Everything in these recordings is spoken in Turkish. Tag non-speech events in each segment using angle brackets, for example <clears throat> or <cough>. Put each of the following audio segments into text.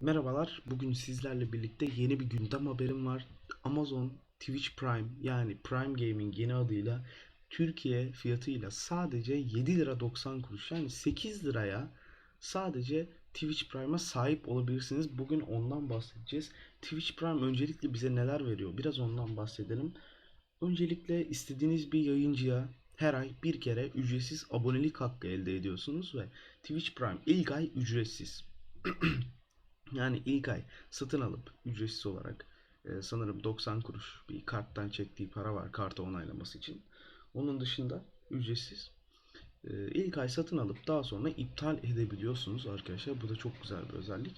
Merhabalar. Bugün sizlerle birlikte yeni bir gündem haberim var. Amazon Twitch Prime yani Prime Gaming yeni adıyla Türkiye fiyatıyla sadece 7 lira 90 kuruş yani 8 liraya sadece Twitch Prime'a sahip olabilirsiniz. Bugün ondan bahsedeceğiz. Twitch Prime öncelikle bize neler veriyor? Biraz ondan bahsedelim. Öncelikle istediğiniz bir yayıncıya her ay bir kere ücretsiz abonelik hakkı elde ediyorsunuz ve Twitch Prime ilk ay ücretsiz. <clears throat> Yani ilk ay satın alıp ücretsiz olarak e, sanırım 90 kuruş bir karttan çektiği para var kartı onaylaması için. Onun dışında ücretsiz. E, ilk ay satın alıp daha sonra iptal edebiliyorsunuz arkadaşlar. Bu da çok güzel bir özellik.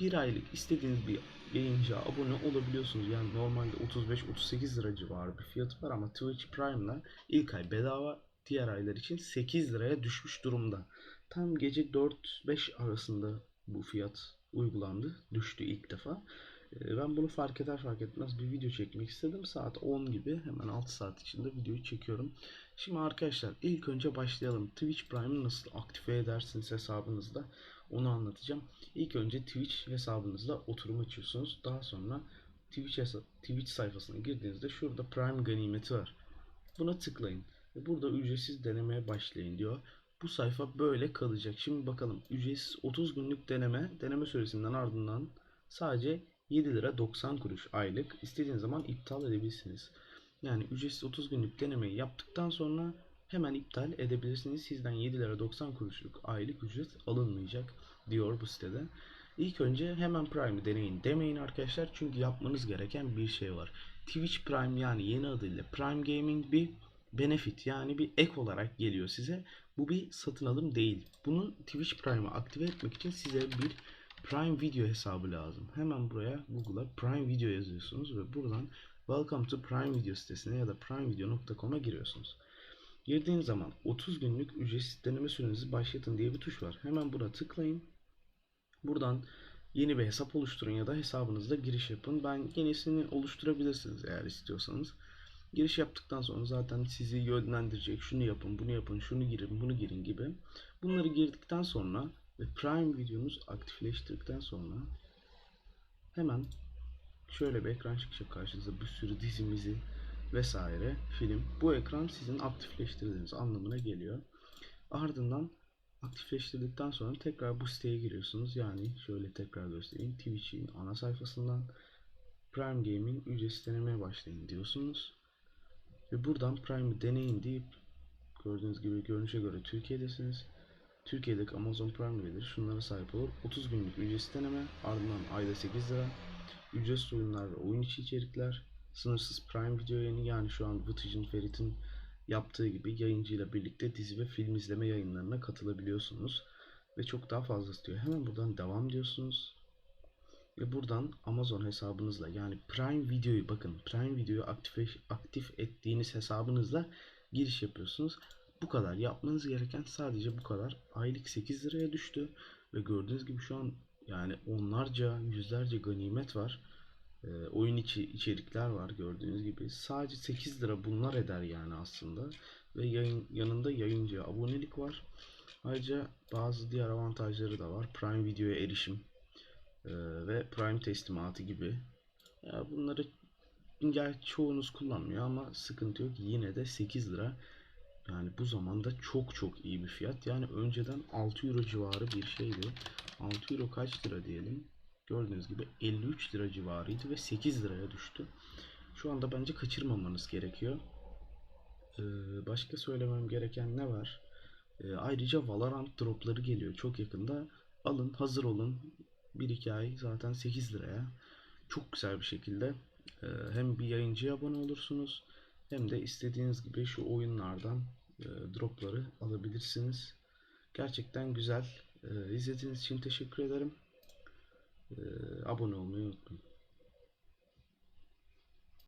Bir aylık istediğiniz bir yayıncıya abone olabiliyorsunuz. Yani normalde 35-38 lira civarı bir fiyatı var ama Twitch Prime'la ilk ay bedava diğer aylar için 8 liraya düşmüş durumda. Tam gece 4-5 arasında bu fiyat uygulandı. Düştü ilk defa. Ee, Ben bunu fark eder fark etmez bir video çekmek istedim. Saat 10 gibi hemen 6 saat içinde videoyu çekiyorum. Şimdi arkadaşlar ilk önce başlayalım. Twitch Prime'ı nasıl aktive edersiniz hesabınızda onu anlatacağım. İlk önce Twitch hesabınızda oturum açıyorsunuz. Daha sonra Twitch, Twitch sayfasına girdiğinizde şurada Prime ganimeti var. Buna tıklayın. Burada ücretsiz denemeye başlayın diyor. Bu sayfa böyle kalacak. Şimdi bakalım ücretsiz 30 günlük deneme, deneme süresinden ardından sadece 7 lira 90 kuruş aylık. İstediğiniz zaman iptal edebilirsiniz. Yani ücretsiz 30 günlük denemeyi yaptıktan sonra hemen iptal edebilirsiniz. Sizden 7 lira 90 kuruşluk aylık ücret alınmayacak diyor bu sitede. İlk önce hemen Prime'ı deneyin demeyin arkadaşlar. Çünkü yapmanız gereken bir şey var. Twitch Prime yani yeni adıyla Prime Gaming bir benefit yani bir ek olarak geliyor size. Bu bir satın alım değil. Bunu Twitch Prime'ı aktive etmek için size bir Prime Video hesabı lazım. Hemen buraya Google'a Prime Video yazıyorsunuz ve buradan Welcome to Prime Video sitesine ya da primevideo.com'a giriyorsunuz. Girdiğiniz zaman 30 günlük ücretsiz deneme sürenizi başlatın diye bir tuş var. Hemen buna tıklayın. Buradan yeni bir hesap oluşturun ya da hesabınızda giriş yapın. Ben yenisini oluşturabilirsiniz eğer istiyorsanız. Giriş yaptıktan sonra zaten sizi yönlendirecek. Şunu yapın, bunu yapın, şunu girin, bunu girin gibi. Bunları girdikten sonra ve Prime videonuz aktifleştirdikten sonra hemen şöyle bir ekran çıkacak karşınıza bir sürü dizimizi vesaire film. Bu ekran sizin aktifleştirdiğiniz anlamına geliyor. Ardından aktifleştirdikten sonra tekrar bu siteye giriyorsunuz. Yani şöyle tekrar göstereyim. Twitch'in ana sayfasından Prime Gaming ücretsiz denemeye başlayın diyorsunuz. Ve buradan Prime'ı deneyin deyip gördüğünüz gibi görünüşe göre Türkiye'desiniz. Türkiye'deki Amazon Prime üyeleri şunlara sahip olur. 30 günlük ücretsiz deneme, ardından ayda 8 lira, ücretsiz oyunlar ve oyun içi içerikler, sınırsız Prime video yayını yani şu an Vıtıcın Ferit'in yaptığı gibi yayıncıyla birlikte dizi ve film izleme yayınlarına katılabiliyorsunuz. Ve çok daha fazlası diyor. Hemen buradan devam diyorsunuz. Ve buradan Amazon hesabınızla yani Prime Video'yu bakın Prime Video'yu aktif, aktif ettiğiniz hesabınızla giriş yapıyorsunuz. Bu kadar. Yapmanız gereken sadece bu kadar. Aylık 8 liraya düştü. Ve gördüğünüz gibi şu an yani onlarca, yüzlerce ganimet var. Ee, oyun içi içerikler var gördüğünüz gibi. Sadece 8 lira bunlar eder yani aslında. Ve yayın, yanında yayıncıya abonelik var. Ayrıca bazı diğer avantajları da var. Prime Video'ya erişim ve Prime teslimatı gibi. Ya bunları gerçi çoğunuz kullanmıyor ama sıkıntı yok. Yine de 8 lira yani bu zamanda çok çok iyi bir fiyat. Yani önceden 6 euro civarı bir şeydi. 6 euro kaç lira diyelim. Gördüğünüz gibi 53 lira civarıydı ve 8 liraya düştü. Şu anda bence kaçırmamanız gerekiyor. Ee, başka söylemem gereken ne var? Ee, ayrıca Valorant dropları geliyor çok yakında. Alın hazır olun. 1-2 ay zaten 8 liraya. Çok güzel bir şekilde e, hem bir yayıncıya abone olursunuz hem de istediğiniz gibi şu oyunlardan e, dropları alabilirsiniz. Gerçekten güzel. E, izlediğiniz için teşekkür ederim. Abone olmayı unutmayın.